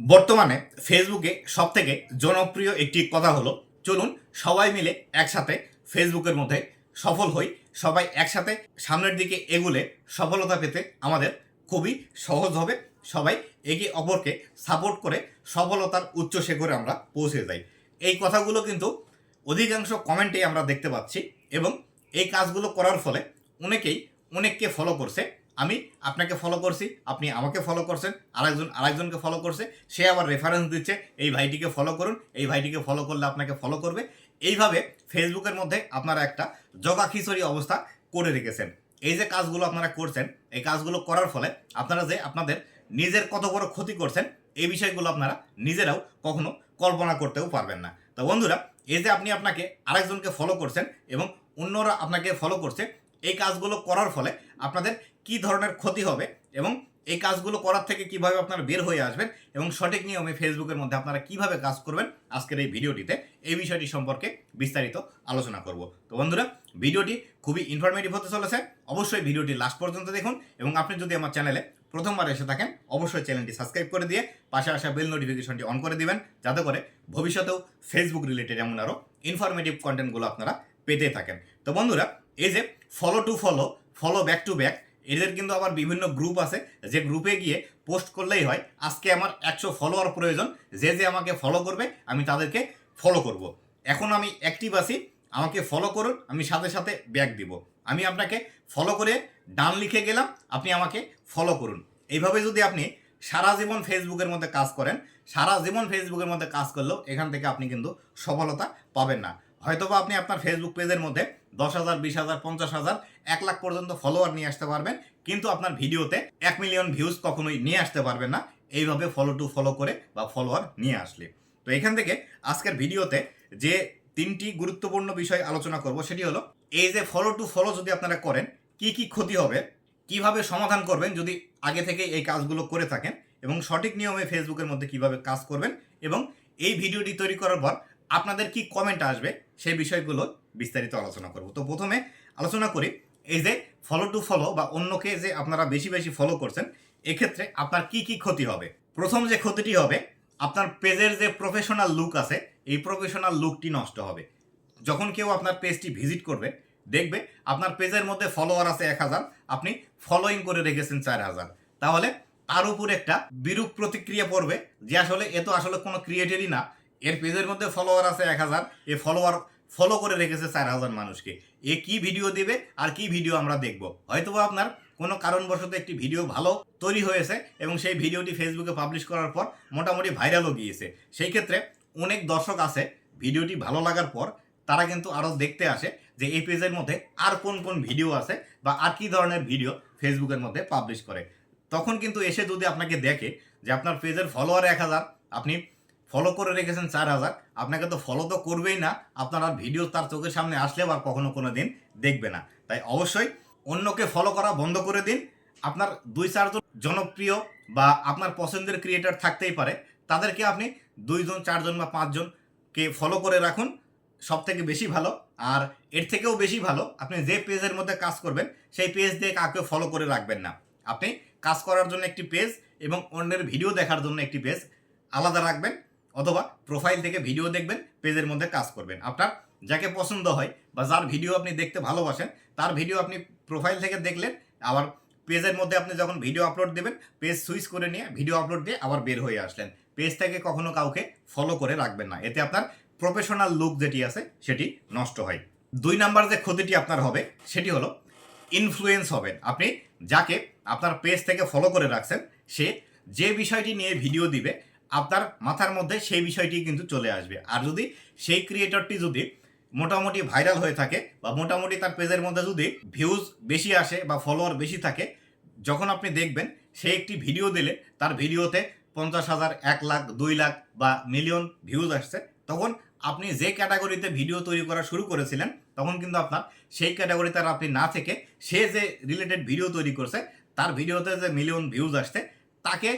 বর্তমানে ফেসবুকে সব থেকে জনপ্রিয় একটি কথা হলো, চলুন সবাই মিলে একসাথে ফেসবুকের মধ্যে সফল হই। সবাই একসাথে সামনের দিকে এগুলে সফলতা পেতে আমাদের খুবই সহজ হবে। সবাই একে অপরকে সাপোর্ট করে সফলতার উচ্চ শিখরে আমরা পৌঁছে যাই। এই কথাগুলো কিন্তু অধিকাংশ কমেন্টে আমরা দেখতে পাচ্ছি এবং এই কাজগুলো করার ফলে অনেকেই অনেককে ফলো করছে। আমি আপনাকে ফলো করছি, আপনি আমাকে ফলো করছেন, আরেকজন, আরেকজনকে ফলো করছে, সে আবার রেফারেন্স দিচ্ছে, এই ভাইটিকে ফলো করুন, এই ভাইটিকে ফলো করলে আপনাকে ফলো করবে। এইভাবে ফেসবুকের মধ্যে আপনারা একটা জগা খিচুড়ি অবস্থা করে রেখেছেন। এই যে কাজগুলো আপনারা করছেন, এই কাজগুলো করার ফলে আপনারা যে আপনাদের নিজের কত বড় ক্ষতি করছেন, এই বিষয়গুলো আপনারা নিজেরাও কখনো কল্পনা করতেও পারবেন না। তো বন্ধুরা, এই যে আপনি আপনাকে আরেকজনকে ফলো করছেন এবং অন্যরা আপনাকে ফলো করছে, এই কাজগুলো করার ফলে আপনাদের কি ধরনের ক্ষতি হবে এবং এই কাজগুলো করার থেকে কীভাবে আপনারা বের হয়ে আসবেন এবং সঠিক নিয়মে ফেসবুকের মধ্যে আপনারা কীভাবে কাজ করবেন আজকের এই ভিডিওটিতে এই বিষয়টি সম্পর্কে বিস্তারিত আলোচনা করব। তো বন্ধুরা, ভিডিওটি খুবই ইনফরমেটিভ হতে চলেছে। অবশ্যই ভিডিওটি লাস্ট পর্যন্ত দেখুন এবং আপনি যদি আমার চ্যানেলে প্রথমবার এসে থাকেন, অবশ্যই চ্যানেলটি সাবস্ক্রাইব করে দিয়ে পাশে আসা বেল নোটিফিকেশনটি অন করে দিবেন, যাতে করে ভবিষ্যতেও ফেসবুক রিলেটেড এমন আরও ইনফরমেটিভ কন্টেন্টগুলো আপনারা পেতে থাকেন। তো বন্ধুরা, এই যে follow to follow follow back to back এদের কিন্তু আবার বিভিন্ন গ্রুপ আছে, যে গ্রুপে গিয়ে পোস্ট করলেই হয়, আজকে আমার একশো ফলোয়ার প্রয়োজন, যে যে আমাকে ফলো করবে, আমি তাদেরকে ফলো করব। এখন আমি অ্যাক্টিভ আছি, আমাকে ফলো করুন, আমি সাথে সাথে ব্যাক দিব। আমি আপনাকে ফলো করে ডান লিখে গেলাম, আপনি আমাকে ফলো করুন। এইভাবে যদি আপনি সারা জীবন ফেসবুকের মধ্যে কাজ করেন, সারা জীবন ফেসবুকের মধ্যে কাজ করলেও এখান থেকে আপনি কিন্তু সফলতা পাবেন না। হয়তোবা আপনি আপনার ফেসবুক পেজের মধ্যে দশ হাজার, বিশ হাজার, পঞ্চাশ হাজার, এক লাখ পর্যন্ত ফলোয়ার নিয়ে আসতে পারবেন। কিন্তু আপনার ভিডিওতে এক মিলিয়ন ভিউজ কখনোই নিয়ে আসতে পারবেন না। এইভাবে ফলো টু ফলো করে বা ফলোয়ার নিয়ে আসলে। তো এখান থেকে আজকের ভিডিওতে যে তিনটি গুরুত্বপূর্ণ বিষয় আলোচনা করব, সেটি হলো এই যে ফলো টু ফলো যদি আপনারা করেন, কি কি ক্ষতি হবে? কীভাবে সমাধান করবেন যদি আগে থেকে এই কাজগুলো করে থাকেন? এবং সঠিক নিয়মে ফেসবুকের মধ্যে কীভাবে কাজ করবেন? এবং এই ভিডিওটি তৈরি করার পর আপনাদের কি কমেন্ট আসবে? সেই বিষয়গুলো বিস্তারিত আলোচনা করব। তো প্রথমে আলোচনা করি, এই যে ফলো টু ফলো বা অন্যকে যে আপনারা বেশি বেশি ফলো করছেন, এক্ষেত্রে আপনার কি কি ক্ষতি হবে? প্রথম যে ক্ষতিটি হবে, আপনার পেজের যে প্রফেশনাল লুক আছে, এই প্রফেশনাল লুকটি নষ্ট হবে। যখন কেউ আপনার পেজটি ভিজিট করবে, দেখবে আপনার পেজের মধ্যে ফলোয়ার আছে এক হাজার, আপনি ফলোইং করে রেখেছেন চার হাজার। তাহলে তার উপর একটা বিরূপ প্রতিক্রিয়া পড়বে, যে আসলে এ তো আসলে কোনো ক্রিয়েটেরই না। এর পেজের মধ্যে ফলোয়ার আছে এক হাজার, এ ফলোয়ার ফলো করে রেখেছে চার হাজার মানুষকে। এ কি ভিডিও দেবে আর কি ভিডিও আমরা দেখব? হয়তোবা আপনার কোনো কারণবশত একটি ভিডিও ভালো তৈরি হয়েছে এবং সেই ভিডিওটি ফেসবুকে পাবলিশ করার পর মোটামুটি ভাইরালও গিয়েছে। সেই ক্ষেত্রে অনেক দর্শক আছে ভিডিওটি ভালো লাগার পর তারা কিন্তু আরও দেখতে আসে যে এই পেজের মধ্যে আর কোন কোন ভিডিও আছে বা আর কি ধরনের ভিডিও ফেসবুকের মধ্যে পাবলিশ করে। তখন কিন্তু এসে যদি আপনাকে দেখে যে আপনার পেজের ফলোয়ার এক হাজার, আপনি ফলো করে রেখেছেন চার হাজার। আপনাকে তো ফলো তো করবেই না। আপনার আর ভিডিও তার চোখের সামনে আসলেও আর কখনো কোনো দিন দেখবে না। তাই অবশ্যই অন্যকে ফলো করা বন্ধ করে দিন। আপনার দুই চারজন জনপ্রিয় বা আপনার পছন্দের ক্রিয়েটার থাকতেই পারে। তাদেরকে আপনি দুইজন চারজন বা পাঁচজনকে ফলো করে রাখুন। সব থেকে বেশি ভালো। আর এর থেকেও বেশি ভালো, আপনি যে পেজের মধ্যে কাজ করবেন, সেই পেজ দিয়ে কাউকে ফলো করে রাখবেন না। আপনি কাজ করার জন্য একটি পেজ এবং অন্যের ভিডিও দেখার জন্য একটি পেজ আলাদা রাখবেন। অথবা প্রোফাইল থেকে ভিডিও দেখবেন, পেজের মধ্যে কাজ করবেন। আপনার যাকে পছন্দ হয় বা যার ভিডিও আপনি দেখতে ভালোবাসেন, তার ভিডিও আপনি প্রোফাইল থেকে দেখলেন, আবার পেজের মধ্যে আপনি যখন ভিডিও আপলোড দেবেন, পেজ সুইচ করে নিয়ে ভিডিও আপলোড দিয়ে আবার বের হয়ে আসলেন। পেজ থেকে কখনো কাউকে ফলো করে রাখবেন না। এতে আপনার প্রফেশনাল লুক যেটি আছে, সেটি নষ্ট হয়। দুই নাম্বার যে ক্ষতিটি আপনার হবে, সেটি হলো ইনফ্লুয়েন্স হবেন আপনি যাকে আপনার পেজ থেকে ফলো করে রাখছেন, সে যে বিষয়টি নিয়ে ভিডিও দিবে আপনার মাথার মধ্যে সেই বিষয়টি কিন্তু চলে আসবে। আর যদি সেই ক্রিয়েটরটি যদি মোটামুটি ভাইরাল হয়ে থাকে বা মোটামুটি তার পেজের মধ্যে যদি ভিউজ বেশি আসে বা ফলোয়ার বেশি থাকে, যখন আপনি দেখবেন সে একটি ভিডিও দিলে, তার ভিডিওতে পঞ্চাশ হাজার, এক লাখ, দুই লাখ বা মিলিয়ন ভিউজ আসছে, তখন আপনি যে ক্যাটাগরিতে ভিডিও তৈরি করা শুরু করেছিলেন, তখন কিন্তু আপনার সেই ক্যাটাগরিতে আর আপনি না থেকে সে যে রিলেটেড ভিডিও তৈরি করছে, তার ভিডিওতে যে মিলিয়ন ভিউজ আসছে, তাকে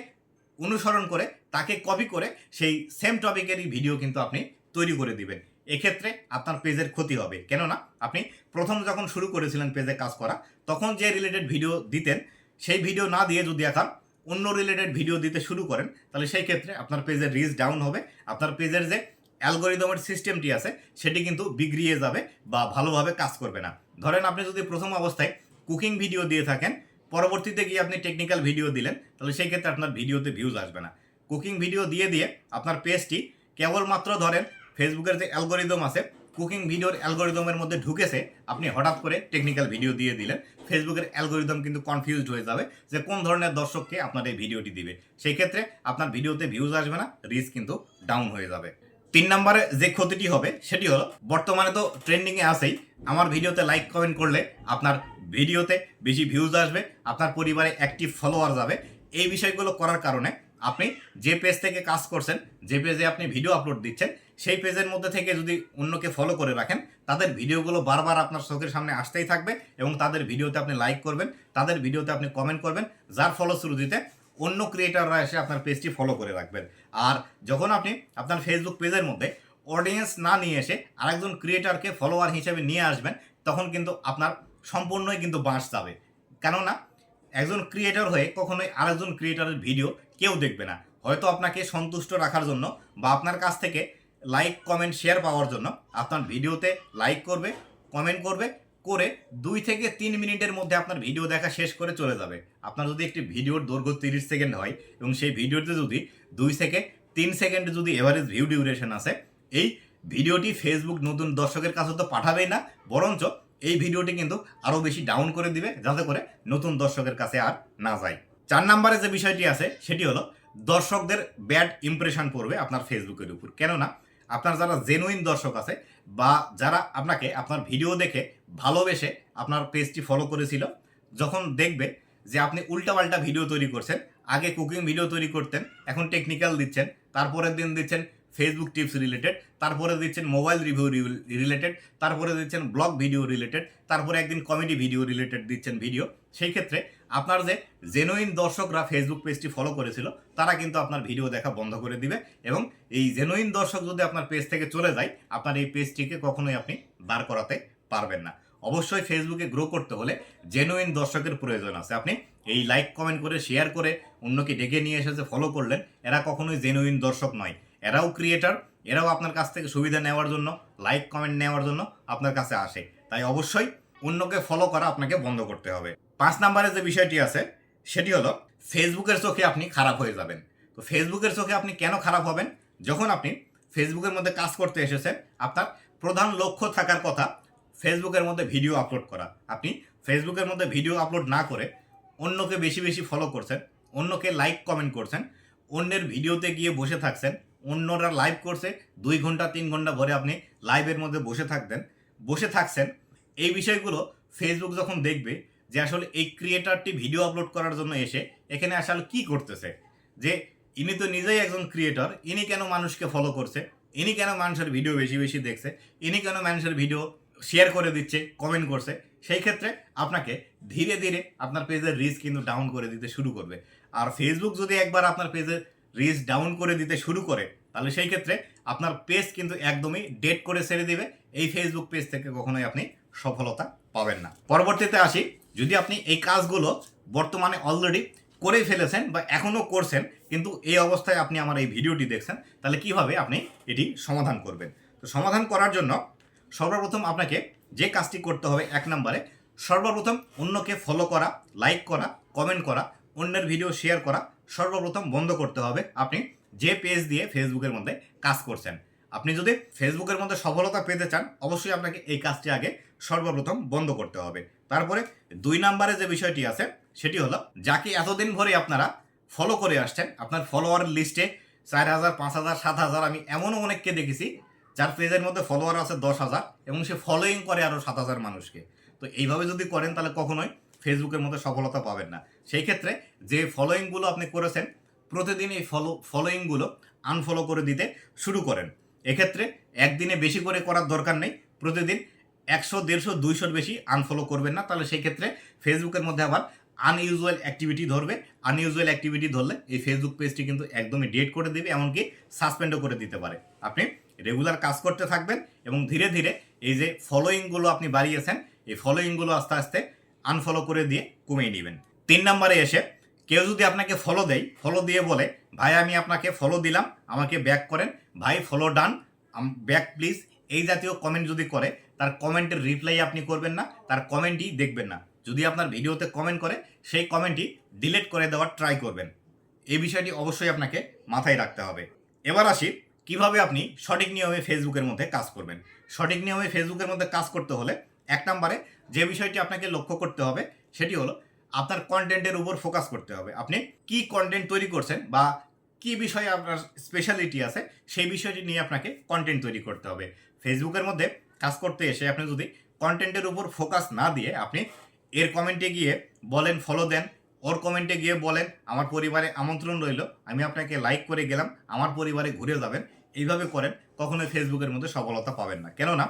অনুসরণ করে, তাকে কপি করে সেই সেম টপিকেরই ভিডিও কিন্তু আপনি তৈরি করে দিবেন। এক্ষেত্রে আপনার পেজের ক্ষতি হবে। কেননা আপনি প্রথম যখন শুরু করেছিলেন পেজে কাজ করা, তখন যে রিলেটেড ভিডিও দিতেন, সেই ভিডিও না দিয়ে যদি এখন অন্য রিলেটেড ভিডিও দিতে শুরু করেন, তাহলে সেই ক্ষেত্রে আপনার পেজের রিচ ডাউন হবে। আপনার পেজের যে অ্যালগোরিদমের সিস্টেমটি আছে, সেটি কিন্তু বিগড়িয়ে যাবে বা ভালোভাবে কাজ করবে না। ধরেন আপনি যদি প্রথম অবস্থায় কুকিং ভিডিও দিয়ে থাকেন পরবর্তীতে গিয়ে আপনি টেকনিক্যাল ভিডিও দিলেন, তাহলে সেই ক্ষেত্রে আপনার ভিডিওতে ভিউজ আসবে না। কুকিং ভিডিও দিয়ে দিয়ে আপনার পেজটি কেবলমাত্র ধরেন ফেসবুকের যে অ্যালগোরিদম আছে কুকিং ভিডিওর অ্যালগোরিদমের মধ্যে ঢুকেছে, আপনি হঠাৎ করে টেকনিক্যাল ভিডিও দিয়ে দিলেন ফেসবুকের অ্যালগোরিদম কিন্তু কনফিউজড হয়ে যাবে যে কোন ধরনের দর্শককে আপনার এই ভিডিওটি দিবে। সেই ক্ষেত্রে আপনার ভিডিওতে ভিউজ আসবে না রিচ কিন্তু ডাউন হয়ে যাবে। তিন নম্বরে যে ক্ষতিটি হবে, সেটি হলো বর্তমানে তো ট্রেন্ডিংয়ে আসেই আমার ভিডিওতে লাইক কমেন্ট করলে আপনার ভিডিওতে বেশি ভিউজ আসবে, আপনার পরিবারে অ্যাক্টিভ ফলোয়ার যাবে। এই বিষয়গুলো করার কারণে আপনি যে পেজ থেকে কাজ করছেন, যে পেজে আপনি ভিডিও আপলোড দিচ্ছেন, সেই পেজের মধ্যে থেকে যদি অন্যকে ফলো করে রাখেন, তাদের ভিডিওগুলো বারবার আপনার চোখের সামনে আসতেই থাকবে এবং তাদের ভিডিওতে আপনি লাইক করবেন, তাদের ভিডিওতে আপনি কমেন্ট করবেন, যার ফলশ্রুতিতে অন্য ক্রিয়েটাররা এসে আপনার পেজটি ফলো করে রাখবেন। আর যখন আপনি আপনার ফেসবুক পেজের মধ্যে অডিয়েন্স না নিয়ে এসে আরেকজন ক্রিয়েটারকে ফলোয়ার হিসেবে নিয়ে আসবেন, তখন কিন্তু আপনার সম্পূর্ণই কিন্তু বাঁশ যাবে। কেননা, একজন ক্রিয়েটর হয়ে কখনোই আরেকজন ক্রিয়েটরের ভিডিও কেউ দেখবে না। হয়তো আপনাকে সন্তুষ্ট রাখার জন্য বা আপনার কাছ থেকে লাইক কমেন্ট শেয়ার পাওয়ার জন্য আপনার ভিডিওতে লাইক করবে কমেন্ট করবে করে দুই থেকে তিন মিনিটের মধ্যে আপনার ভিডিও দেখা শেষ করে চলে যাবে। আপনার যদি একটি ভিডিওর দৈর্ঘ্য তিরিশ সেকেন্ড হয় এবং সেই ভিডিওতে যদি দুই থেকে তিন সেকেন্ড যদি এভারেজ ভিউ ডিউরেশন আসে এই ভিডিওটি ফেসবুক নতুন দর্শকের কাছে তো পাঠাবেই না, বরঞ্চ এই ভিডিওটি কিন্তু আরও বেশি ডাউন করে দিবে, যাতে করে নতুন দর্শকের কাছে আর না যায়। চার নম্বরে যে বিষয়টি আছে, সেটি হলো দর্শকদের ব্যাড ইমপ্রেশন পড়বে আপনার ফেসবুকের উপর। কেননা, আপনার যারা জেনুইন দর্শক আছে বা যারা আপনাকে আপনার ভিডিও দেখে ভালোবেসে আপনার পেজটি ফলো করেছিল, যখন দেখবে যে আপনি উল্টাপাল্টা ভিডিও তৈরি করছেন, আগে কুকিং ভিডিও তৈরি করতেন, এখন টেকনিক্যাল দিচ্ছেন, তারপরের দিন দিচ্ছেন ফেসবুক টিপস রিলেটেড তারপরে দিচ্ছেন মোবাইল রিভিউ রিলেটেড তারপরে দিচ্ছেন ব্লগ ভিডিও রিলেটেড তারপরে একদিন কমেডি ভিডিও রিলেটেড দিচ্ছেন ভিডিও সেই ক্ষেত্রে আপনার যে জেনুইন দর্শকরা ফেসবুক পেজটি ফলো করেছিল, তারা কিন্তু আপনার ভিডিও দেখা বন্ধ করে দিবে এবং এই জেনুইন দর্শক যদি আপনার পেজ থেকে চলে যায়, আপনার এই পেজটিকে কখনোই আপনি বার করাতে পারবেন না। অবশ্যই ফেসবুকে গ্রো করতে হলে জেনুইন দর্শকের প্রয়োজন আছে। আপনি এই লাইক কমেন্ট করে শেয়ার করে অন্যকে ডেকে নিয়ে এসে যে ফলো করলেন, এরা কখনোই জেনুইন দর্শক নয়। এরাও ক্রিয়েটার এরাও আপনার কাছ থেকে সুবিধা নেওয়ার জন্য লাইক কমেন্ট নেওয়ার জন্য আপনার কাছে আসে। তাই অবশ্যই অন্যকে ফলো করা আপনাকে বন্ধ করতে হবে। পাঁচ নম্বরে যে বিষয়টি আছে, সেটি হলো ফেসবুকের চোখে আপনি খারাপ হয়ে যাবেন। তো ফেসবুকের চোখে আপনি কেন খারাপ হবেন? যখন আপনি ফেসবুকের মধ্যে কাজ করতে এসেছেন, আপনার প্রধান লক্ষ্য থাকার কথা ফেসবুকের মধ্যে ভিডিও আপলোড করা। আপনি ফেসবুকের মধ্যে ভিডিও আপলোড না করে অন্যকে বেশি বেশি ফলো করছেন, অন্যকে লাইক কমেন্ট করছেন, অন্যের ভিডিওতে গিয়ে বসে থাকছেন, অন্যরা লাইভ করছে, দুই ঘণ্টা, তিন ঘণ্টা ভরে আপনি লাইভের মধ্যে বসে থাকতেন। বসে থাকছেন, এই বিষয়গুলো ফেসবুক যখন দেখবে যে আসলে এই ক্রিয়েটারটি ভিডিও আপলোড করার জন্য এসে এখানে আসলে কি করতেছে? যে ইনি তো নিজেই একজন ক্রিয়েটর ইনি কেন মানুষকে ফলো করছে? ইনি কেন মানুষের ভিডিও বেশি বেশি দেখছে? ইনি কেন মানুষের ভিডিও শেয়ার করে দিচ্ছে কমেন্ট করছে? সেই ক্ষেত্রে আপনাকে ধীরে ধীরে আপনার পেজের রিচ কিন্তু ডাউন করে দিতে শুরু করবে। আর ফেসবুক যদি একবার আপনার পেজের রিচ ডাউন করে দিতে শুরু করে, তাহলে সেই ক্ষেত্রে আপনার পেজ কিন্তু একদমই ডেট করে ছেড়ে দিবে। এই ফেসবুক পেজ থেকে কখনোই আপনি সফলতা পাবেন না। পরবর্তীতে আসি যদি আপনি এই কাজগুলো বর্তমানে অলরেডি করে ফেলেছেন বা এখনও করছেন, কিন্তু এই অবস্থায় আপনি আমার এই ভিডিওটি দেখছেন, তাহলে কীভাবে আপনি এটি সমাধান করবেন। তো সমাধান করার জন্য সর্বপ্রথম আপনাকে যে কাজটি করতে হবে এক নম্বরে, সর্বপ্রথম অন্যকে ফলো করা লাইক করা কমেন্ট করা, অন্যের ভিডিও শেয়ার করা, সর্বপ্রথম বন্ধ করতে হবে। আপনি যে পেজ দিয়ে ফেসবুকের মধ্যে কাজ করছেন। আপনি যদি ফেসবুকের মধ্যে সফলতা পেতে চান, অবশ্যই আপনাকে এই কাজটি আগে সর্বপ্রথম বন্ধ করতে হবে। তারপরে দুই নম্বরে যে বিষয়টি আছে, সেটি হলো, যাকে এতদিন ধরে আপনারা ফলো করে আসছেন, আপনার ফলোয়ার লিস্টে চার হাজার, পাঁচ হাজার, সাত হাজার, আমি এমনও অনেককে দেখেছি, যার পেজের মধ্যে ফলোয়ার আছে দশ হাজার এবং সে ফলোয়িং করে আরও সাত হাজার মানুষকে। তো এইভাবে যদি করেন, তাহলে কখনোই ফেসবুকের মধ্যে সফলতা পাবেন না। সেই ক্ষেত্রে যে ফলোয়িংগুলো আপনি করেছেন, প্রতিদিন এই ফলো ফলোয়িংগুলো আনফলো করে দিতে শুরু করেন। এক্ষেত্রে একদিনে বেশি করে করার দরকার নেই, প্রতিদিন একশো, দেড়শো, দুইশোর বেশি আনফলো করবেন না। তাহলে সেই ক্ষেত্রে ফেসবুকের মধ্যে আবার আনইউজুয়াল অ্যাক্টিভিটি ধরবে। আনইউজুয়াল অ্যাক্টিভিটি ধরলে এই ফেসবুক পেজটি কিন্তু একদমই ডেট করে দেবে, এমনকি সাসপেন্ডও করে দিতে পারে। আপনি রেগুলার কাজ করতে থাকবেন এবং ধীরে ধীরে এই যে ফলোয়িংগুলো আপনি বাড়িয়েছেন, এই ফলোয়িংগুলো আস্তে আস্তে আনফলো করে দিয়ে কমিয়ে নেবেন। তিন নম্বরে এসে কেউ যদি আপনাকে ফলো দেয় ফলো দিয়ে বলে, ভাই, আমি আপনাকে ফলো দিলাম, আমাকে ব্যাক করেন। ভাই ফলো ডান ব্যাক প্লিজ এই জাতীয় কমেন্ট যদি করে তার কমেন্টের রিপ্লাই আপনি করবেন না, তার কমেন্টই দেখবেন না। যদি আপনার ভিডিওতে কমেন্ট করে, সেই কমেন্টই ডিলিট করে দেওয়ার ট্রাই করবেন। এই বিষয়টি অবশ্যই আপনাকে মাথায় রাখতে হবে। এবার আসি, কীভাবে আপনি সঠিক নিয়মে ফেসবুকের মধ্যে কাজ করবেন। সঠিক নিয়মে ফেসবুকের মধ্যে কাজ করতে হলে এক নম্বরে যে বিষয়টি আপনাকে লক্ষ্য করতে হবে, সেটি হলো আপনার কন্টেন্টের উপর ফোকাস করতে হবে। আপনি কি কন্টেন্ট তৈরি করছেন বা কি বিষয়ে আপনার স্পেশালিটি আছে, সেই বিষয়টি নিয়ে আপনাকে কন্টেন্ট তৈরি করতে হবে। ফেসবুকের মধ্যে কাজ করতে এসে আপনি যদি কন্টেন্টের উপর ফোকাস না দিয়ে আপনি এর কমেন্টে গিয়ে বলেন ফলো দেন, ওর কমেন্টে গিয়ে বলেন, আমার পরিবারে আমন্ত্রণ রইল, আমি আপনাকে লাইক করে গেলাম, আমার পরিবারে ঘুরে যাবেন। এইভাবে করেন, কখনোই ফেসবুকের মধ্যে সফলতা পাবেন না। কেননা,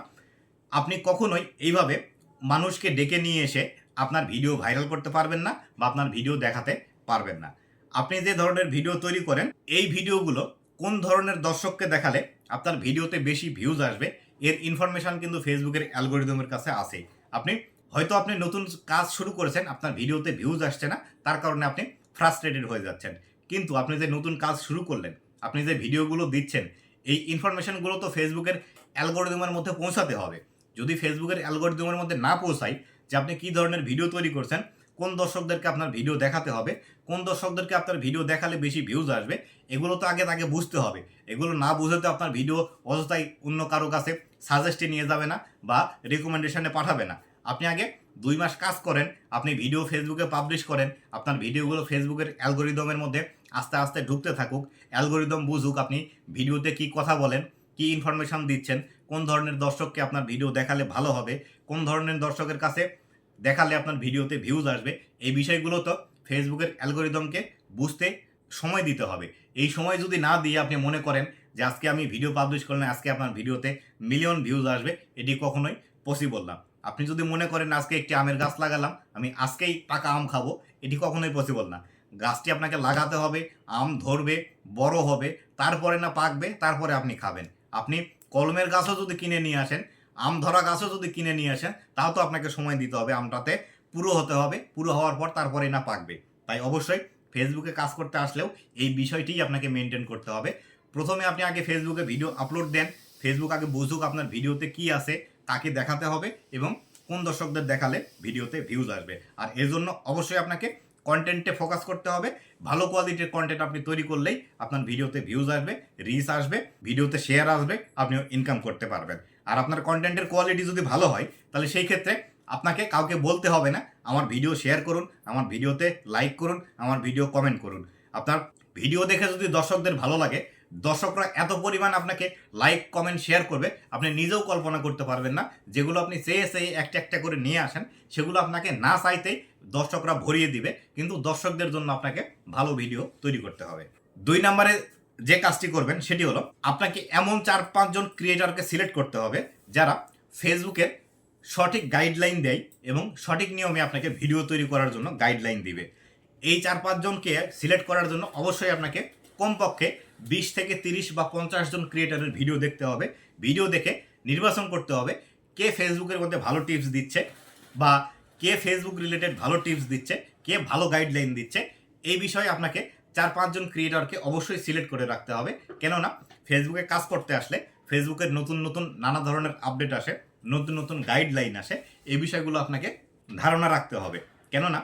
আপনি কখনোই এইভাবে মানুষকে ডেকে নিয়ে এসে আপনার ভিডিও ভাইরাল করতে পারবেন না বা আপনার ভিডিও দেখাতে পারবেন না। আপনি যে ধরনের ভিডিও তৈরি করেন, এই ভিডিওগুলো কোন ধরনের দর্শককে দেখালে আপনার ভিডিওতে বেশি ভিউজ আসবে এর ইনফরমেশন কিন্তু ফেসবুকের অ্যালগোরিদমের কাছে আছে। আপনি, হয়তো আপনি নতুন কাজ শুরু করেছেন, আপনার ভিডিওতে ভিউজ আসছে না, তার কারণে আপনি ফ্রাস্ট্রেটেড হয়ে যাচ্ছেন। কিন্তু আপনি যে নতুন কাজ শুরু করলেন, আপনি যে ভিডিওগুলো দিচ্ছেন, এই ইনফরমেশনগুলো তো ফেসবুকের অ্যালগোরিদমের মধ্যে পৌঁছাতে হবে। যদি ফেসবুকের অ্যালগোরিদমের মধ্যে না পৌঁছায়, যে আপনি কী ধরনের ভিডিও তৈরি করছেন, কোন দর্শকদেরকে আপনার ভিডিও দেখাতে হবে কোন দর্শকদেরকে আপনার ভিডিও দেখালে বেশি ভিউজ আসবে, এগুলো তো আগে তাকে বুঝতে হবে। এগুলো না বুঝে তো আপনার ভিডিও অযথাই অন্য কারও কাছে সাজেস্টে নিয়ে যাবে না বা রেকমেন্ডেশনে পাঠাবে না। আপনি আগে দুই মাস কাজ করেন, আপনি ভিডিও ফেসবুকে পাবলিশ করেন, আপনার ভিডিওগুলো ফেসবুকের অ্যালগোরিদমের মধ্যে আস্তে আস্তে ঢুকতে থাকুক। অ্যালগোরিদম বুঝুক আপনি ভিডিওতে কি কথা বলেন, কি ইনফরমেশন দিচ্ছেন, কোন ধরনের দর্শককে আপনার ভিডিও দেখালে ভালো হবে, কোন ধরনের দর্শকের কাছে দেখালে আপনার ভিডিওতে ভিউজ আসবে, এই বিষয়গুলো তো ফেসবুকের অ্যালগোরিদমকে বুঝতে সময় দিতে হবে। এই সময় যদি না দিয়ে আপনি মনে করেন যে আজকে আমি ভিডিও পাবলিশ করলে আজকে আপনার ভিডিওতে মিলিয়ন ভিউজ আসবে, এটি কখনোই পসিবল না। আপনি যদি মনে করেন আজকে একটি আমের গাছ লাগালাম, আমি আজকেই পাকা আম খাব, এটি কখনোই পসিবল না। গাছটি আপনাকে লাগাতে হবে, আম ধরবে, বড় হবে, তারপরে না পাকবে, তারপরে আপনি খাবেন। আপনি কলমের গাছও যদি কিনে নিয়ে আসেন, আম ধরা গাছও যদি কিনে নিয়ে আসেন, তাও তো আপনাকে সময় দিতে হবে, আমটাতে পুরো হতে হবে, পুরো হওয়ার পর তারপরে না পাকবে। তাই অবশ্যই ফেসবুকে কাজ করতে আসলেও এই বিষয়টিই আপনাকে মেনটেন করতে হবে। প্রথমে আপনি আগে ফেসবুকে ভিডিও আপলোড দেন ফেসবুক আগে বুঝুক আপনার ভিডিওতে কি আছে, তাকে দেখাতে হবে এবং কোন দর্শকদের দেখালে ভিডিওতে ভিউজ আসবে। আর এর জন্য অবশ্যই আপনাকে কন্টেন্টে ফোকাস করতে হবে। ভালো কোয়ালিটির কন্টেন্ট আপনি তৈরি করলেই আপনার ভিডিওতে ভিউজ আসবে রিচ আসবে ভিডিওতে শেয়ার আসবে, আপনিও ইনকাম করতে পারবেন। আর আপনার কন্টেন্টের কোয়ালিটি যদি ভালো হয়, তাহলে সেই ক্ষেত্রে আপনাকে কাউকে বলতে হবে না। আমার ভিডিও শেয়ার করুন, আমার ভিডিওতে লাইক করুন, আমার ভিডিও কমেন্ট করুন। আপনার ভিডিও দেখে যদি দর্শকদের ভালো লাগে, দর্শকরা এত পরিমাণ আপনাকে লাইক কমেন্ট শেয়ার করবে, আপনি নিজেও কল্পনা করতে পারবেন না। যেগুলো আপনি চেয়ে চেয়ে একটা একটা করে নিয়ে আসেন, সেগুলো আপনাকে না চাইতেই দর্শকরা ভরিয়ে দিবে, কিন্তু দর্শকদের জন্য আপনাকে ভালো ভিডিও তৈরি করতে হবে। দুই নম্বরে যে কাজটি করবেন, সেটি হলো আপনাকে এমন চার পাঁচজন ক্রিয়েটরকে সিলেক্ট করতে হবে, যারা ফেসবুকের সঠিক গাইডলাইন দেয় এবং সঠিক নিয়মে আপনাকে ভিডিও তৈরি করার জন্য গাইডলাইন দিবে। এই চার পাঁচজনকে সিলেক্ট করার জন্য অবশ্যই আপনাকে কমপক্ষে বিশ থেকে তিরিশ বা পঞ্চাশ জন ক্রিয়েটারের ভিডিও দেখতে হবে। ভিডিও দেখে নির্বাচন করতে হবে। কে ফেসবুকের মধ্যে ভালো টিপস দিচ্ছে বা কে ফেসবুক রিলেটেড ভালো টিপস দিচ্ছে, কে ভালো গাইডলাইন দিচ্ছে, এই বিষয়ে আপনাকে চার পাঁচজন ক্রিয়েটরকে অবশ্যই সিলেক্ট করে রাখতে হবে। কেননা ফেসবুকে কাজ করতে আসলে ফেসবুকের নতুন নতুন নানা ধরনের আপডেট আসে। নতুন নতুন গাইডলাইন আসে, এই বিষয়গুলো আপনাকে ধারণা রাখতে হবে। কেননা,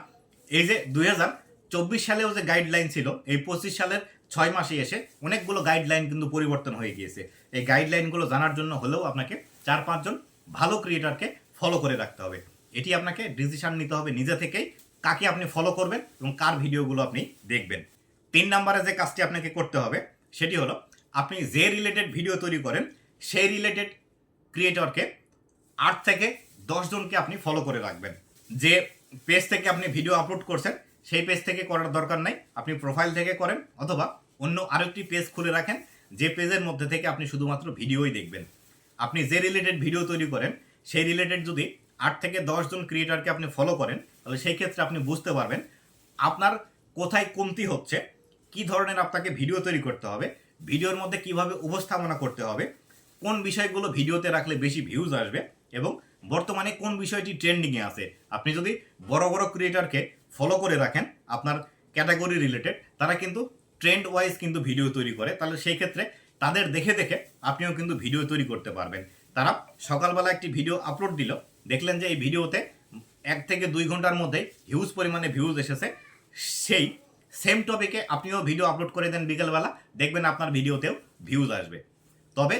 এই যে দুই হাজার চব্বিশ সালেও যে গাইডলাইন ছিল, এই পঁচিশ সালের ছয় মাসে এসে অনেকগুলো গাইডলাইন কিন্তু পরিবর্তন হয়ে গিয়েছে। এই গাইডলাইনগুলো জানার জন্য হলেও আপনাকে চার পাঁচজন ভালো ক্রিয়েটারকে ফলো করে রাখতে হবে। এটি আপনাকে ডিসিশন নিতে হবে নিজে থেকেই কাকে আপনি ফলো করবেন এবং কার ভিডিওগুলো আপনি দেখবেন। তিন নম্বরে যে কাজটি আপনাকে করতে হবে, সেটি হলো আপনি যে রিলেটেড ভিডিও তৈরি করেন, সেই রিলেটেড ক্রিয়েটরকে আট থেকে দশ জনকে আপনি ফলো করে রাখবেন। যে পেজ থেকে আপনি ভিডিও আপলোড করছেন, সেই পেজ থেকে করার দরকার নাই। আপনি প্রোফাইল থেকে করেন অথবা অন্য আরেকটি পেজ খুলে রাখেন, যে পেজের মধ্যে থেকে আপনি শুধুমাত্র ভিডিওই দেখবেন। আপনি যে রিলেটেড ভিডিও তৈরি করেন, সেই রিলেটেড যদি আট থেকে দশ জন ক্রিয়েটারকে আপনি ফলো করেন, তাহলে সেই ক্ষেত্রে আপনি বুঝতে পারবেন আপনার কোথায় কমতি হচ্ছে, কি ধরনের আপনাকে ভিডিও তৈরি করতে হবে ভিডিওর মধ্যে কীভাবে উপস্থাপনা করতে হবে, কোন বিষয়গুলো ভিডিওতে রাখলে বেশি ভিউজ আসবে এবং বর্তমানে কোন বিষয়টি ট্রেন্ডিংয়ে আছে? আপনি যদি বড় বড় ক্রিয়েটারকে ফলো করে রাখেন, আপনার ক্যাটাগরি রিলেটেড তারা কিন্তু ট্রেন্ড ওয়াইজ কিন্তু ভিডিও তৈরি করে। তাহলে সেই ক্ষেত্রে তাদের দেখে দেখে আপনিও কিন্তু ভিডিও তৈরি করতে পারবেন। তারা সকালবেলা একটি ভিডিও আপলোড দিল। দেখলেন যে এই ভিডিওতে এক থেকে দুই ঘণ্টার মধ্যে হিউজ পরিমাণে ভিউজ এসেছে। সেই সেম টপিকে আপনিও ভিডিও আপলোড করে দেন বিকেলবেলা। দেখবেন আপনার ভিডিওতেও ভিউজ আসবে। তবে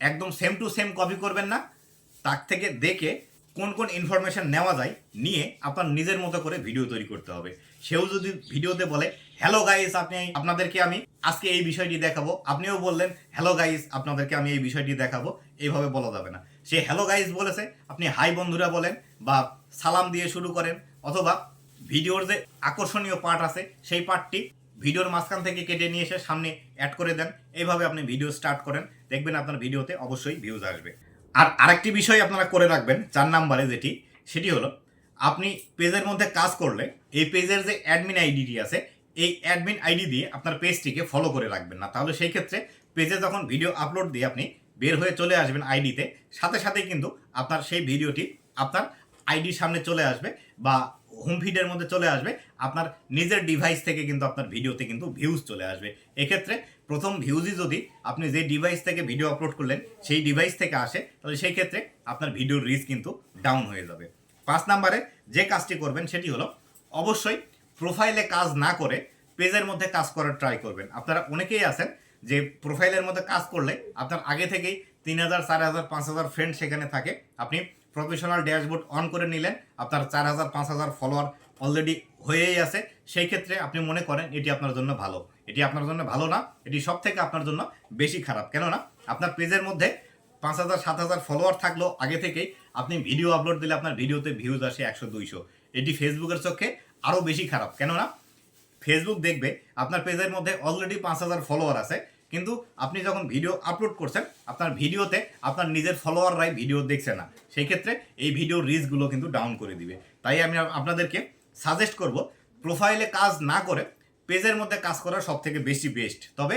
একদম সেম টু সেম কপি করবেন না। তার থেকে দেখে কোন কোন ইনফরমেশন নেওয়া যায় নিয়ে আপনার নিজের মতো করে ভিডিও তৈরি করতে হবে। সেও যদি ভিডিওতে বলে হ্যালো গাইস আপনি আপনাদেরকে আমি আজকে এই বিষয়টি দেখাবো। আপনিও বললেন হ্যালো গাইস আপনাদেরকে আমি এই বিষয়টি দেখাবো। এইভাবে বলা যাবে না। সে হ্যালো গাইস বলেছে, আপনি হাই বন্ধুরা বলেন বা সালাম দিয়ে শুরু করেন অথবা ভিডিওর যে আকর্ষণীয় পার্ট আছে, সেই পার্টটি ভিডিওর মাঝখান থেকে কেটে নিয়ে এসে সামনে অ্যাড করে দেন। এইভাবে আপনি ভিডিও স্টার্ট করেন। দেখবেন আপনার ভিডিওতে অবশ্যই ভিউজ আসবে। আর আরেকটি বিষয় আপনারা করে রাখবেন, চার নাম্বারে যেটি, সেটি হলো, আপনি পেজের মধ্যে কাজ করলে, এই পেজের যে অ্যাডমিন আইডিটি আছে, এই অ্যাডমিন আইডি দিয়ে আপনার পেজটিকে ফলো করে রাখবেন না। তাহলে সেই ক্ষেত্রে পেজে যখন ভিডিও আপলোড দিয়ে আপনি বের হয়ে চলে আসবেন আইডিতে সাথে সাথে কিন্তু আপনার সেই ভিডিওটি আপনার আইডির সামনে চলে আসবে বা হোম ফিডের মধ্যে চলে আসবে। আপনার নিজের ডিভাইস থেকে কিন্তু আপনার ভিডিওতে কিন্তু ভিউজ চলে আসবে। এক্ষেত্রে প্রথম ভিউজই যদি আপনি যে ডিভাইস থেকে ভিডিও আপলোড করলেন, সেই ডিভাইস থেকে আসে, তাহলে সেই ক্ষেত্রে আপনার ভিডিওর রিচ কিন্তু ডাউন হয়ে যাবে। পাঁচ নাম্বারে যে কাজটি করবেন, সেটি হলো অবশ্যই প্রোফাইলে কাজ না করে পেজের মধ্যে কাজ করার ট্রাই করবেন। আপনারা অনেকেই আছেন যে প্রোফাইলের মধ্যে কাজ করলে আপনার আগে থেকেই তিন হাজার, চার হাজার, পাঁচ হাজার ফ্রেন্ড সেখানে থাকে। আপনি প্রফেশনাল ড্যাশবোর্ড অন করে নিলেন। আপনার চার হাজার, পাঁচ হাজার ফলোয়ার অলরেডি হয়েই আছে। সেই ক্ষেত্রে আপনি মনে করেন এটি আপনার জন্য ভালো। এটি আপনার জন্য ভালো না, এটি সব থেকে আপনার জন্য বেশি খারাপ। কেননা আপনার পেজের মধ্যে পাঁচ হাজার, সাত হাজার ফলোয়ার থাকলেও আগে থেকেই আপনি ভিডিও আপলোড দিলে আপনার ভিডিওতে ভিউজ আসে একশো, দুইশো। এটি ফেসবুকের চোখে আরও বেশি খারাপ। কেননা ফেসবুক দেখবে আপনার পেজের মধ্যে অলরেডি পাঁচ হাজার ফলোয়ার আছে। কিন্তু আপনি যখন ভিডিও আপলোড করছেন, আপনার ভিডিওতে আপনার নিজের ফলোয়াররাই ভিডিও দেখছে না। সেই ক্ষেত্রে এই ভিডিওর রিচগুলো কিন্তু ডাউন করে দিবে। তাই আমি আপনাদেরকে সাজেস্ট করব প্রোফাইলে কাজ না করে পেজের মধ্যে কাজ করা সব থেকে বেশি বেস্ট তবে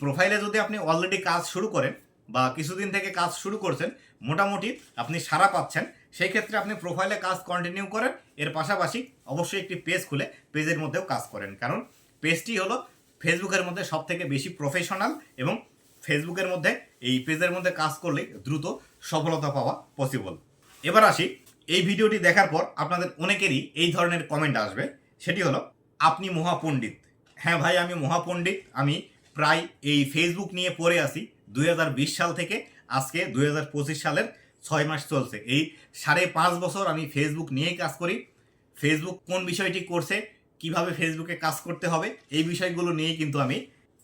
প্রোফাইলে যদি আপনি অলরেডি কাজ শুরু করেন বা কিছুদিন থেকে কাজ শুরু করছেন, মোটামুটি আপনি সারা পাচ্ছেন সেই ক্ষেত্রে আপনি প্রোফাইলে কাজ কন্টিনিউ করেন। এর পাশাপাশি অবশ্যই একটি পেজ খুলে পেজের মধ্যেও কাজ করেন। কারণ পেজটি হলো ফেসবুকের মধ্যে সব থেকে বেশি প্রফেশনাল এবং ফেসবুকের মধ্যে, এই পেজের মধ্যে কাজ করলেই দ্রুত সফলতা পাওয়া পসিবল এবার আসি, এই ভিডিওটি দেখার পর আপনাদের অনেকেরই এই ধরনের কমেন্ট আসবে। সেটি হলো, আপনি মহাপণ্ডিত। হ্যাঁ ভাই, আমি মহাপণ্ডিত। আমি প্রায় এই ফেসবুক নিয়ে পড়ে আসি দুই হাজার বিশ সাল থেকে। আজকে দুই হাজার পঁচিশ সালের ছয় মাস চলছে। এই সাড়ে পাঁচ বছর আমি ফেসবুক নিয়েই কাজ করি। ফেসবুক কোন বিষয়টি করছে কীভাবে ফেসবুকে কাজ করতে হবে, এই বিষয়গুলো নিয়ে কিন্তু আমি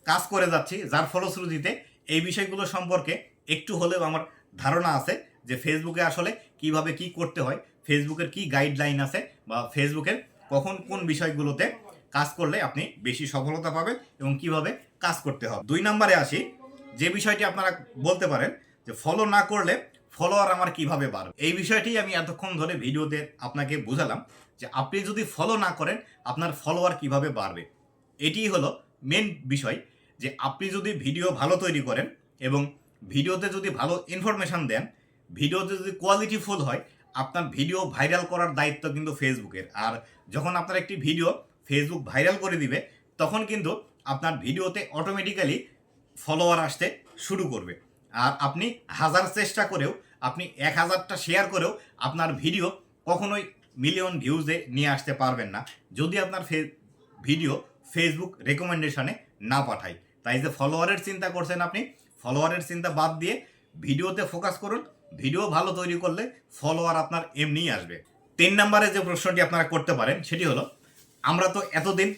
কাজ করে যাচ্ছি, যার ফলশ্রুতিতে এই বিষয়গুলো সম্পর্কে একটু হলেও আমার ধারণা আছে যে ফেসবুকে আসলে কীভাবে কি করতে হয় ফেসবুকের কি গাইডলাইন আছে বা ফেসবুকের কখন কোন বিষয়গুলোতে কাজ করলে আপনি বেশি সফলতা পাবেন এবং কীভাবে কাজ করতে হবে। দুই নম্বরে আসি, যে বিষয়টি আপনারা বলতে পারেন যে ফলো না করলে ফলোয়ার আমার কীভাবে বাড়বে? এই বিষয়টি আমি এতক্ষণ ধরে ভিডিওতে আপনাকে বোঝালাম। যে আপনি যদি ফলো না করেন, আপনার ফলোয়ার কীভাবে বাড়বে? এটি হলো মেন বিষয় যে আপনি যদি ভিডিও ভালো তৈরি করেন এবং ভিডিওতে যদি ভালো ইনফরমেশন দেন ভিডিওতে যদি কোয়ালিটিফুল হয়, আপনার ভিডিও ভাইরাল করার দায়িত্ব কিন্তু ফেসবুকের আর যখন আপনার একটি ভিডিও ফেসবুক ভাইরাল করে দিবে, তখন কিন্তু আপনার ভিডিওতে অটোমেটিক্যালি ফলোয়ার আসতে শুরু করবে। আর আপনি হাজার চেষ্টা করেও, আপনি এক হাজারটা শেয়ার করেও আপনার ভিডিও কখনোই মিলিয়ন ভিউজে নিয়ে আসতে পারবেন না। যদি আপনার ভিডিও ফেসবুক রেকমেন্ডেশনে না পাঠায় তাই যে ফলোয়ারের চিন্তা করছেন আপনি ফলোয়ারের চিন্তা বাদ দিয়ে ভিডিওতে ফোকাস করুন। ভিডিও ভালো তৈরি করলে ফলোয়ার আপনার এমনিই আসবে। তিন নম্বরে যে প্রশ্নটি আপনারা করতে পারেন, সেটি হলো, আমরা তো এতদিন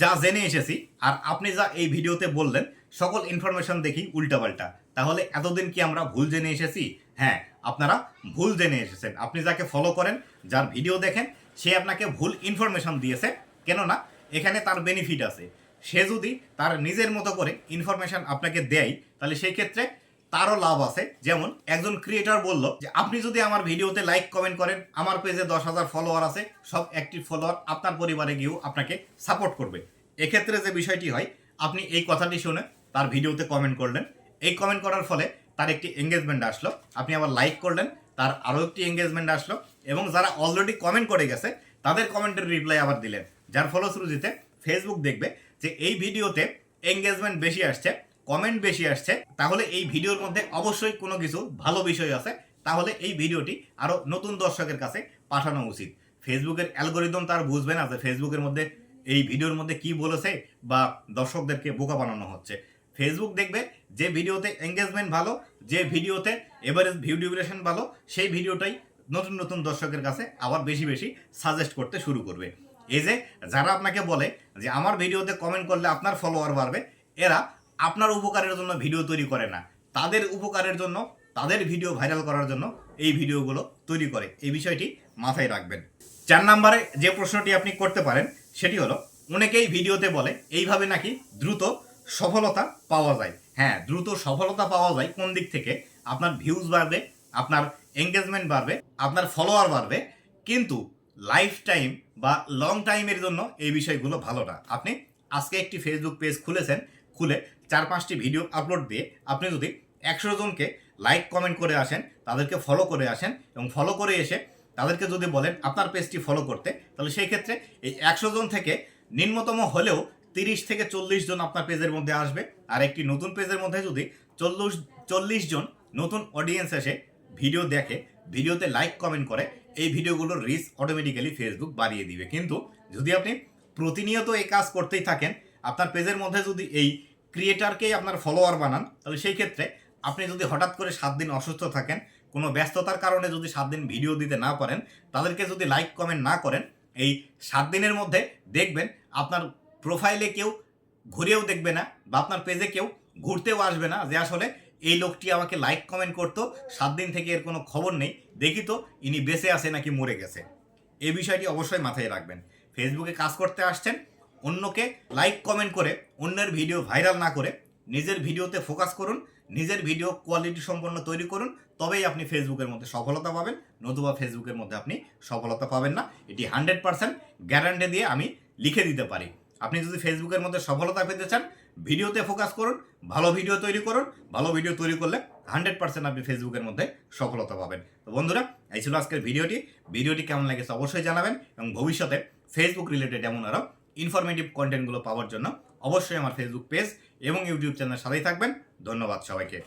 যা জেনে এসেছি, আর আপনি যা এই ভিডিওতে বললেন, সকল ইনফরমেশন দেখি উল্টাপাল্টা। তাহলে এতদিন কি আমরা ভুল জেনে এসেছি? হ্যাঁ আপনারা ভুল জেনে এসেছেন। আপনি যাকে ফলো করেন, যার ভিডিও দেখেন, সে আপনাকে ভুল ইনফরমেশন দিয়েছে। কেননা, এখানে তার বেনিফিট আছে। সে যদি তার নিজের মতো করে ইনফরমেশন আপনাকে দেয়, তাহলে সেই ক্ষেত্রে তারও লাভ আছে। যেমন, একজন ক্রিয়েটর বলল যে, আপনি যদি আমার ভিডিওতে লাইক কমেন্ট করেন, আমার পেজে দশ হাজার ফলোয়ার আছে, সব অ্যাক্টিভ ফলোয়ার আপনার পরিবারে গিয়েও আপনাকে সাপোর্ট করবে। এক্ষেত্রে যে বিষয়টি হয়, আপনি এই কথাটি শুনে তার ভিডিওতে কমেন্ট করলেন। এই কমেন্ট করার ফলে তার একটি এঙ্গেজমেন্ট আসলো। আপনি আবার লাইক করলেন, তার আরও একটি এঙ্গেজমেন্ট আসলো এবং যারা অলরেডি কমেন্ট করে গেছে, তাদের কমেন্টের রিপ্লাই আবার দিলেন। যার ফলশ্রুতিতে ফেসবুক দেখবে যে এই ভিডিওতে এঙ্গেজমেন্ট বেশি আসছে কমেন্ট বেশি আসছে, তাহলে এই ভিডিওর মধ্যে অবশ্যই কোনো কিছু ভালো বিষয় আছে, তাহলে এই ভিডিওটি আরও নতুন দর্শকের কাছে পাঠানো উচিত। ফেসবুকের অ্যালগোরিদম তার বুঝবে না যে ফেসবুকের মধ্যে এই ভিডিওর মধ্যে কি বলেছে বা দর্শকদেরকে বোকা বানানো হচ্ছে। ফেসবুক দেখবে, যে ভিডিওতে এঙ্গেজমেন্ট ভালো, যে ভিডিওতে এভারেজ ভিউ ডিউরেশন ভালো, সেই ভিডিওটাই নতুন নতুন দর্শকের কাছে আবার বেশি বেশি সাজেস্ট করতে শুরু করবে। এই যে যারা আপনাকে বলে যে আমার ভিডিওতে কমেন্ট করলে আপনার ফলোয়ার বাড়বে, এরা আপনার উপকারের জন্য ভিডিও তৈরি করে না। তাদের উপকারের জন্য, তাদের ভিডিও ভাইরাল করার জন্য এই ভিডিওগুলো তৈরি করে। এই বিষয়টি মাথায় রাখবেন। চার নম্বরে যে প্রশ্নটি আপনি করতে পারেন, সেটি হলো, অনেকেই ভিডিওতে বলে, এইভাবে নাকি দ্রুত সফলতা পাওয়া যায়। হ্যাঁ দ্রুত সফলতা পাওয়া যায় কোন দিক থেকে? আপনার ভিউজ বাড়বে, আপনার এঙ্গেজমেন্ট বাড়বে, আপনার ফলোয়ার বাড়বে। কিন্তু লাইফ টাইম বা লং টাইমের জন্য এই বিষয়গুলো ভালো না। আপনি আজকে একটি ফেসবুক পেজ খুলেছেন, খুলে চার পাঁচটি ভিডিও আপলোড দিয়ে আপনি যদি একশো জনকে লাইক কমেন্ট করে আসেন, তাদেরকে ফলো করে আসেন এবং ফলো করে এসে তাদেরকে যদি বলেন আপনার পেজটি ফলো করতে, তাহলে সেই ক্ষেত্রে এই একশো জন থেকে নিম্নতম হলেও তিরিশ থেকে চল্লিশ জন আপনার পেজের মধ্যে আসবে। আর একটি নতুন পেজের মধ্যে যদি চল্লিশ চল্লিশ জন নতুন অডিয়েন্স এসে ভিডিও দেখে ভিডিওতে লাইক কমেন্ট করে, এই ভিডিওগুলোর রিচ অটোমেটিক্যালি ফেসবুক বাড়িয়ে দিবে। কিন্তু যদি আপনি প্রতিনিয়ত এই কাজ করতেই থাকেন, আপনার পেজের মধ্যে যদি এই ক্রিয়েটারকেই আপনার ফলোয়ার বানান, তাহলে সেই ক্ষেত্রে আপনি যদি হঠাৎ করে সাত দিন অসুস্থ থাকেন, কোনো ব্যস্ততার কারণে যদি সাত দিন ভিডিও দিতে না পারেন, তাদেরকে যদি লাইক কমেন্ট না করেন, এই সাত দিনের মধ্যে দেখবেন আপনার প্রোফাইলে কেউ ঘুরেও দেখবে না বা আপনার পেজে কেউ ঘুরতেও আসবে না যে আসলে এই লোকটি আমাকে লাইক কমেন্ট করতো, সাত দিন থেকে এর কোনো খবর নেই। দেখি তো ইনি বেঁচে আছে নাকি মরে গেছে। এই বিষয়টি অবশ্যই মাথায় রাখবেন। ফেসবুকে কাজ করতে আসছেন, অন্যকে লাইক কমেন্ট করে, অন্যের ভিডিও ভাইরাল না করে নিজের ভিডিওতে ফোকাস করুন, নিজের ভিডিও কোয়ালিটি সম্পন্ন তৈরি করুন, তবেই আপনি ফেসবুকের মধ্যে সফলতা পাবেন, নতুবা ফেসবুকের মধ্যে আপনি সফলতা পাবেন না। এটি হান্ড্রেড পার্সেন্ট গ্যারান্টি দিয়ে আমি লিখে দিতে পারি। আপনি যদি ফেসবুকের মধ্যে সফলতা পেতে চান, ভিডিওতে ফোকাস করুন, ভালো ভিডিও তৈরি করুন, ভালো ভিডিও তৈরি করলে হান্ড্রেড পার্সেন্ট আপনি ফেসবুকের মধ্যে সফলতা পাবেন। তো বন্ধুরা, এই ছিল আজকের ভিডিওটি। ভিডিওটি কেমন লেগেছে অবশ্যই জানাবেন এবং ভবিষ্যতে ফেসবুক রিলেটেড এমন আরও ইনফরমেটিভ কন্টেন্টগুলো পাওয়ার জন্য অবশ্যই আমার ফেসবুক পেজ এবং ইউটিউব চ্যানেল সাথেই থাকবেন। ধন্যবাদ সবাইকে।